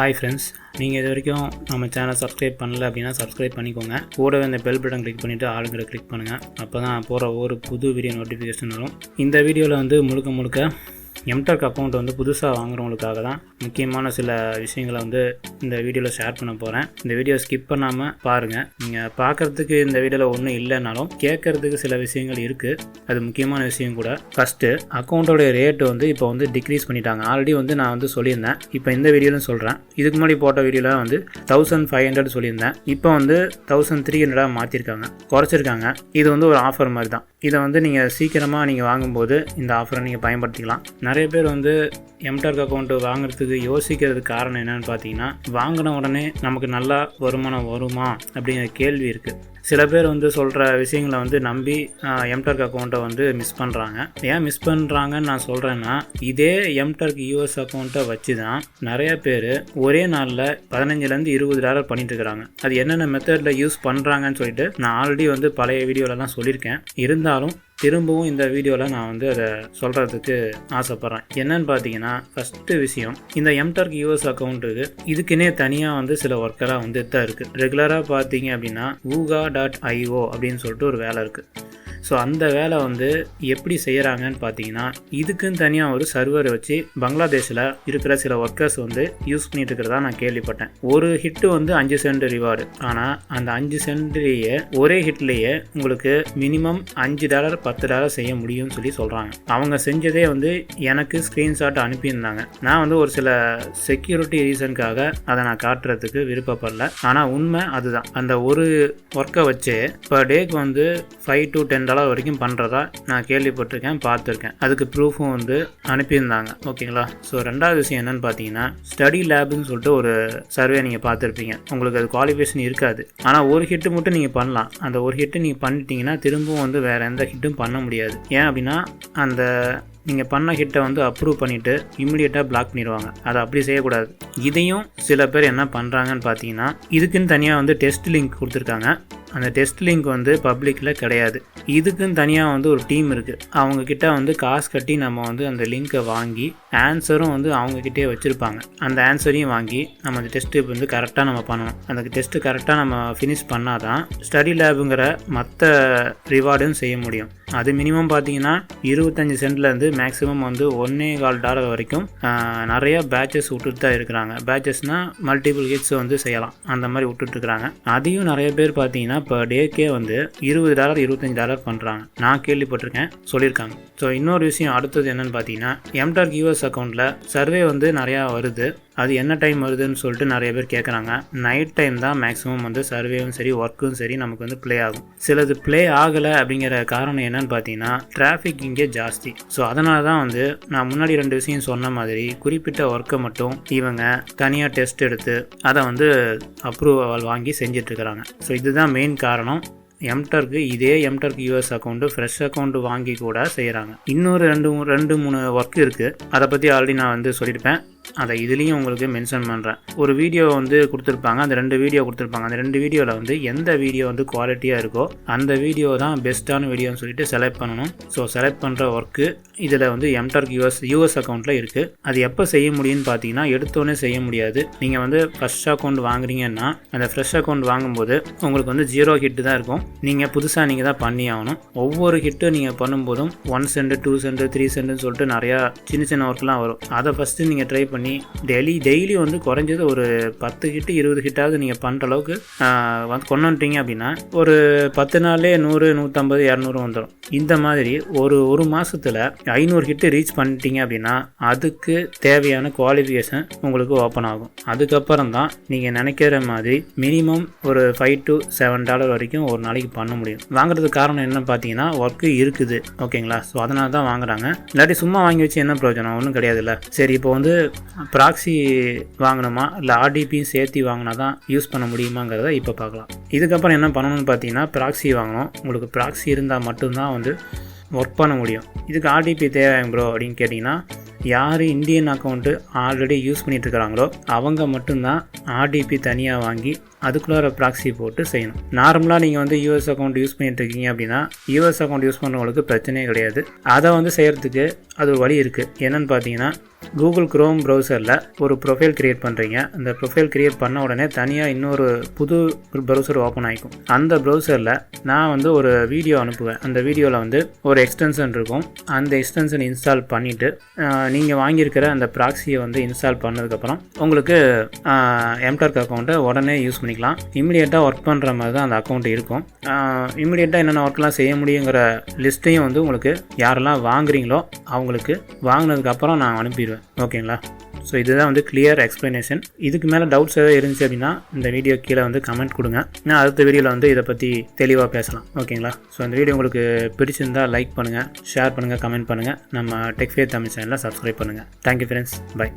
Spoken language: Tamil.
ஹாய் ஃப்ரெண்ட்ஸ் நீங்கள் இது வரைக்கும் நம்ம சேனல் சப்ஸ்கிரைப் பண்ணல அப்படின்னா சப்ஸ்கிரைப் பண்ணிக்கோங்க. கூடவே இந்த பெல் பட்டன் கிளிக் பண்ணிவிட்டு ஆளுங்கிற கிளிக் பண்ணுங்கள் அப்போ தான் போகிற ஒரு புது வீடியோ நோட்டிஃபிகேஷன் வரும். இந்த வீடியோவில் வந்து முழுக்க முழுக்க எம்டெக் அக்கௌண்ட் வந்து புதுசாக வாங்குறவங்களுக்காக தான் முக்கியமான சில விஷயங்களை வந்து இந்த வீடியோவில் ஷேர் பண்ண போகிறேன் இந்த வீடியோ ஸ்கிப் பண்ணாமல் பாருங்கள் நீங்கள் பார்க்குறதுக்கு இந்த வீடியோவில் ஒன்றும் இல்லைனாலும் கேட்குறதுக்கு சில விஷயங்கள் இருக்குது அது முக்கியமான விஷயம் கூட. ஃபஸ்ட்டு அக்கௌண்ட்டோடைய ரேட்டு வந்து இப்போ வந்து டிக்ரீஸ் பண்ணிட்டாங்க. ஆல்ரெடி வந்து நான் வந்து சொல்லியிருந்தேன். இப்போ இந்த வீடியோவில் சொல்கிறேன் இதுக்கு முன்னாடி போட்ட வீடியோவில் வந்து தௌசண்ட் ஃபைவ் ஹண்ட்ரட் சொல்லியிருந்தேன். இப்போ வந்து தௌசண்ட் த்ரீ ஹண்ட்ரடாக மாற்றிருக்காங்க குறைச்சிருக்காங்க. இது வந்து ஒரு ஆஃபர் மாதிரி தான். இதை வந்து நீங்கள் சீக்கிரமாக நீங்கள் வாங்கும்போது இந்த ஆஃபரை நீங்கள் பயன்படுத்திக்கலாம். நிறைய பேர் வந்து எம்டர்க் அக்கௌண்ட்டு வாங்குறதுக்கு யோசிக்கிறதுக்கு காரணம் என்னன்னு பார்த்தீங்கன்னா வாங்கின உடனே நமக்கு நல்லா வருமானம் வருமா அப்படிங்கிற கேள்வி இருக்குது சில பேர் வந்து சொல்கிற விஷயங்களை வந்து நம்பி எம்டர்க் அக்கௌண்ட்டை வந்து மிஸ் பண்ணுறாங்க ஏன் மிஸ் பண்ணுறாங்கன்னு நான் சொல்கிறேன்னா இதே எம்டர்க் யூஎஸ் அக்கௌண்ட்டை வச்சு தான் நிறைய பேர் ஒரே நாளில் பதினஞ்சுலேருந்து இருபது டாலர் பண்ணிட்டு இருக்கிறாங்க. அது என்னென்ன மெத்தடில் யூஸ் பண்ணுறாங்கன்னு சொல்லிட்டு நான் ஆல்ரெடி வந்து பழைய வீடியோலலாம் சொல்லியிருக்கேன். இருந்தாலும் திரும்பவும் இந்த வீடியோவில் நான் வந்து அதை சொல்கிறதுக்கு ஆசைப்பட்றேன். என்னன்னு பார்த்தீங்கன்னா ஃபஸ்ட்டு விஷயம் இந்த எம்டர்க் யூஎஸ் அக்கௌண்ட்டுக்கு இதுக்குன்னே தனியாக வந்து சில ஒர்க்கெல்லாம் வந்து தான் இருக்குது ரெகுலராக பார்த்தீங்க அப்படின்னா ஊகா டாட் ஐஓ அப்படின்னு சொல்லிட்டு ஒரு வேலை இருக்குது ஸோ அந்த வேலை வந்து எப்படி செய்கிறாங்கன்னு பார்த்தீங்கன்னா இதுக்குன்னு தனியாக ஒரு சர்வரை வச்சு பங்களாதேஷில் இருக்கிற சில ஒர்க்கர்ஸ் வந்து யூஸ் பண்ணிட்டு இருக்கிறதா நான் கேள்விப்பட்டேன். ஒரு ஹிட்டு வந்து அஞ்சு சென்ட் ரிவார்டு ஆனால் அந்த அஞ்சு சென்ட்லேயே ஒரே ஹிட்லேயே உங்களுக்கு மினிமம் அஞ்சு டாலர் பத்து டாலர் செய்ய முடியும்னு சொல்லி சொல்கிறாங்க அவங்க செஞ்சதே வந்து எனக்கு ஸ்க்ரீன்ஷாட் அனுப்பியிருந்தாங்க. நான் வந்து ஒரு சில செக்யூரிட்டி ரீசனுக்காக அதை நான் காட்டுறதுக்கு விருப்பப்படல. ஆனால் உண்மை அதுதான். அந்த ஒரு ஒர்க்கை வச்சு பர் டேக்கு வந்து ஃபைவ் டு டென் டாலர் வரைக்கும் பண்ணுறதா நான் கேள்விப்பட்டிருக்கேன் பார்த்துருக்கேன். அதுக்கு ப்ரூஃபும் வந்து அனுப்பியிருந்தாங்க. ஓகேங்களா? ஸோ ரெண்டாவது விஷயம் என்னன்னு பார்த்தீங்கன்னா ஸ்டடி லேப்னு சொல்லிட்டு ஒரு சர்வே நீங்கள் பார்த்துருப்பீங்க. உங்களுக்கு அது குவாலிஃபிகேஷன் இருக்காது. ஆனால் ஒரு ஹிட்டு மட்டும் நீங்கள் பண்ணலாம். அந்த ஒரு ஹிட்டு நீங்கள் பண்ணிட்டீங்கன்னா திரும்பவும் வந்து வேறு எந்த ஹிட்டும் பண்ண முடியாது. ஏன் அப்படின்னா அந்த நீங்கள் பண்ண ஹிட்டை வந்து அப்ரூவ் பண்ணிவிட்டு இம்மிடியட்டாக பிளாக் பண்ணிடுவாங்க. அதை அப்படி செய்யக்கூடாது. இதையும் சில பேர் என்ன பண்ணுறாங்கன்னு பார்த்தீங்கன்னா இதுக்குன்னு தனியாக வந்து டெஸ்ட் லிங்க் கொடுத்துருக்காங்க. அந்த டெஸ்ட் லிங்க் வந்து பப்ளிக்கில் கிடையாது. இதுக்குன்னு தனியாக வந்து ஒரு டீம் இருக்குது அவங்கக்கிட்ட வந்து காசு கட்டி நம்ம வந்து அந்த லிங்க்கை வாங்கி ஆன்சரும் வந்து அவங்கக்கிட்டே வச்சுருப்பாங்க. அந்த ஆன்சரையும் வாங்கி நம்ம அந்த டெஸ்ட்டு வந்து கரெக்டாக நம்ம பண்ணணும் அந்த டெஸ்ட்டு கரெக்டாக நம்ம ஃபினிஷ் பண்ணால் தான் ஸ்டடி லேபுங்கிற மற்ற ரிவார்டும் செய்ய முடியும். அது மினிமம் பார்த்தீங்கன்னா இருபத்தஞ்சி சென்ட்லேருந்து மேக்ஸிமம் வந்து ஒன்றே கால் டாலர் வரைக்கும் நிறைய பேட்சஸ் விட்டுட்டு தான் இருக்கிறாங்க. பேட்சஸ்னால் மல்டிபிள் ஹிட்ஸ் வந்து செய்யலாம். அந்த மாதிரி விட்டுட்ருக்குறாங்க அதையும் நிறைய பேர் பார்த்தீங்கன்னா இப்போ டேக்கே வந்து இருபது டாலர் இருபத்தஞ்சி டாலர் பண்ணுறாங்க நான் கேள்விப்பட்டிருக்கேன் சொல்லியிருக்காங்க. ஸோ இன்னொரு விஷயம் அடுத்தது என்னென்னு பார்த்தீங்கன்னா எம்டார்க் யூஎஸ் அக்கௌண்ட்டில் சர்வே வந்து நிறையா வருது. அது என்ன டைம் வருதுன்னு சொல்லிட்டு நிறைய பேர் கேட்குறாங்க நைட் டைம் தான் மேக்ஸிமம் வந்து சர்வேவும் சரி ஒர்க்கும் சரி நமக்கு வந்து ப்ளே ஆகும். சிலது ப்ளே ஆகலை அப்படிங்கிற காரணம் என்னன்னு பார்த்தீங்கன்னா டிராஃபிக் இங்கே ஜாஸ்தி. ஸோ அதனால தான் வந்து நான் முன்னாடி ரெண்டு விஷயம் சொன்ன மாதிரி குறிப்பிட்ட ஒர்க்கை மட்டும் இவங்க தனியாக டெஸ்ட் எடுத்து அதை வந்து அப்ரூவல் வாங்கி செஞ்சிட்ருக்கிறாங்க ஸோ இதுதான் மெயின் காரணம். எம்டர்க்கு இதே MTurk US account fresh account வாங்கி கூட செய்கிறாங்க இன்னொரு ரெண்டு ரெண்டு மூணு ஒர்க் இருக்குது அதை பற்றி ஆல்ரெடி நான் வந்து சொல்லியிருப்பேன். அதை இதுலேயும் உங்களுக்கு மென்ஷன் பண்ணுறேன் ஒரு வீடியோ வந்து கொடுத்துருப்பாங்க அந்த ரெண்டு வீடியோ கொடுத்துருப்பாங்க. அந்த ரெண்டு வீடியோவில் வந்து எந்த வீடியோ வந்து குவாலிட்டியாக இருக்கோ அந்த வீடியோ தான் பெஸ்ட்டான வீடியோன்னு சொல்லிட்டு செலக்ட் பண்ணணும். ஸோ செலக்ட் பண்ணுற ஒர்க்கு இதில் வந்து எம்டர்க் யூஎஸ் யூஎஸ் அக்கௌண்ட்டில் இருக்குது அது எப்போ செய்ய முடியும்னு பார்த்தீங்கன்னா எடுத்தோன்னே செய்ய முடியாது. நீங்கள் வந்து ஃப்ரெஷ் அக்கௌண்ட் வாங்குறீங்கன்னா அந்த ஃப்ரெஷ் அக்கௌண்ட் வாங்கும்போது உங்களுக்கு வந்து ஜீரோ ஹிட்டு தான் இருக்கும். நீங்கள் புதுசாக நீங்கள் தான் பண்ணி ஆகணும். ஒவ்வொரு ஹிட்டும் நீங்கள் பண்ணும்போதும் one cent two cent three சென்ட்னு சொல்லிட்டு நிறையா சின்ன சின்ன ஒர்க்லாம் வரும். அதை ஃபஸ்ட்டு நீங்கள் ட்ரை பண்ணி டெய்லி டெய்லி வந்து குறைஞ்சது ஒரு பத்து ஹிட்டு இருபது ஹிட்டாவது நீங்கள் பண்ணுற அளவுக்கு வந்து கொண்டு வந்துட்டீங்க அப்படின்னா ஒரு பத்து நாள்லேயே நூறு நூற்றம்பது இரநூறு வந்துடும் இந்த மாதிரி ஒரு ஒரு மாதத்தில் ஐநூறு ஹிட்டு ரீச் பண்ணிட்டீங்க அப்படின்னா அதுக்கு தேவையான குவாலிஃபிகேஷன் உங்களுக்கு ஓப்பன் ஆகும். அதுக்கப்புறம் தான் நீங்கள் நினைக்கிற மாதிரி மினிமம் ஒரு ஃபைவ் டு செவன் டாலர் வரைக்கும் ஒரு நாளைக்கு பண்ண முடியும். வாங்குறதுக்கு காரணம் என்ன பார்த்தீங்கன்னா ஒர்க்கு இருக்குது. ஓகேங்களா ஸோ அதனால தான் வாங்குறாங்க. இல்லாட்டி சும்மா வாங்கி வச்சு என்ன பிரயோஜனம்? ஒன்றும் கிடையாதுல்ல. சரி இப்போ வந்து ப்ராக்ஸி வாங்கணுமா? இல்லை ஆர்டிபியும் சேர்த்து வாங்கினா தான் யூஸ் பண்ண முடியுமாங்கிறத இப்போ பார்க்கலாம். இதுக்கப்புறம் என்ன பண்ணணும்னு பார்த்தீங்கன்னா ப்ராக்ஸி வாங்கணும். உங்களுக்கு ப்ராக்ஸி இருந்தால் மட்டும்தான் வந்து ஒர்க் பண்ண முடியும். இதுக்கு ஆர்டிபி தேவைங்க ப்ரோ அப்படின்னு கேட்டிங்கன்னா யார் இந்தியன் அக்கௌண்ட்டு ஆல்ரெடி யூஸ் பண்ணிகிட்ருக்கிறாங்களோ அவங்க மட்டும்தான் ஆர்டிபி தனியாக வாங்கி அதுக்குள்ளார ப்ராக்ஸி போட்டு செய்யணும். நார்மலாக நீங்கள் வந்து யூஎஸ் அக்கௌண்ட் யூஸ் பண்ணிட்டு இருக்கீங்க அப்படின்னா யூஎஸ் அக்கௌண்ட் யூஸ் பண்ணுறவங்களுக்கு பிரச்சனையே கிடையாது. அதை வந்து செய்கிறதுக்கு அது ஒரு வழி இருக்குது என்னென்னு பார்த்தீங்கன்னா கூகுள் க்ரோம் ப்ரௌசரில் ஒரு ப்ரொஃபைல் க்ரியேட் பண்ணுறீங்க அந்த ப்ரொஃபைல் க்ரியேட் பண்ண உடனே தனியாக இன்னொரு புது ப்ரௌசர் ஓப்பன் ஆகிக்கும் அந்த ப்ரௌசரில் நான் வந்து ஒரு வீடியோ அனுப்புவேன். அந்த வீடியோவில் வந்து ஒரு எக்ஸ்டென்ஷன் இருக்கும். அந்த எக்ஸ்டென்ஷன் இன்ஸ்டால் பண்ணிவிட்டு நீங்கள் வாங்கியிருக்கிற அந்த ப்ராக்ஸியை வந்து இன்ஸ்டால் பண்ணதுக்கப்புறம் உங்களுக்கு எம்டார்க் அக்கௌண்ட்டை உடனே யூஸ் பண்ணிக்கலாம். இமீடியட்டாக ஒர்க் பண்ணுற மாதிரி தான் அந்த அக்கௌண்ட் இருக்கும். இமீடியட்டாக என்னென்ன ஒர்க்லாம் செய்ய முடியுங்கிற லிஸ்ட்டையும் வந்து உங்களுக்கு யாரெல்லாம் வாங்குறீங்களோ அவங்களுக்கு வாங்கினதுக்கப்புறம் நான் அனுப்பிடுவேன். ஓகேங்களா ஸோ இதுதான் வந்து கிளியர் எக்ஸ்ப்ளனேஷன் இதுக்கு மேலே டவுட்ஸ் ஏதாவது இருந்துச்சு அப்படின்னா இந்த வீடியோ கீழே வந்து கமெண்ட் கொடுங்க. நான் அடுத்த வீடியோவில் வந்து இதை பற்றி தெளிவாக பேசலாம். ஓகேங்களா ஸோ இந்த வீடியோ உங்களுக்கு பிடிச்சிருந்தா லைக் பண்ணுங்கள் ஷேர் பண்ணுங்கள் கமெண்ட் பண்ணுங்கள் நம்ம டெக்ஃபே தமிழ் சேனலில் சப்ஸ்கிரைப் பண்ணுங்கள் தேங்க்யூ ஃப்ரெண்ட்ஸ் பை